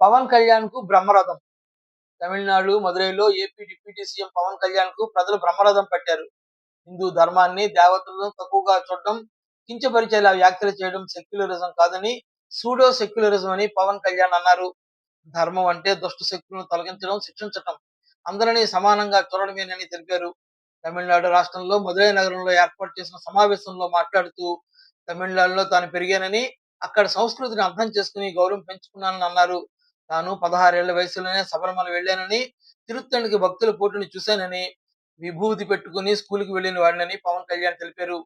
పవన్ కళ్యాణ్కు బ్రహ్మరథం. తమిళనాడు మదురైలో ఏపీ డిప్యూటీ సీఎం పవన్ కళ్యాణ్కు ప్రజలు బ్రహ్మరథం పెట్టారు. హిందూ ధర్మాన్ని దేవతలను తక్కువగా చూడడం కించపరిచేలా వ్యాఖ్యలు చేయడం సెక్యులరిజం కాదని సూడో సెక్యులరిజం అని పవన్ కళ్యాణ్ అన్నారు. ధర్మం అంటే దుష్ట శక్తులను తొలగించడం శిక్షించటం. అందరినీ సమానంగా చూడడమేనని తెలిపారు. తమిళనాడు రాష్ట్రంలో మదురై నగరంలో ఏర్పాటు చేసిన సమావేశంలో మాట్లాడుతూ తమిళనాడులో తాను పెరిగానని అక్కడ సంస్కృతిని అర్థం చేసుకుని గౌరవం పెంచుకున్నానని అన్నారు. తాను పదహారేళ్ళ వయసులోనే శబరిమల వెళ్ళానని తిరుత్తణికి భక్తుల పోటుని చూశానని విభూతి పెట్టుకుని స్కూల్కి వెళ్ళిన వాడినని పవన్ కళ్యాణ్ తెలిపారు.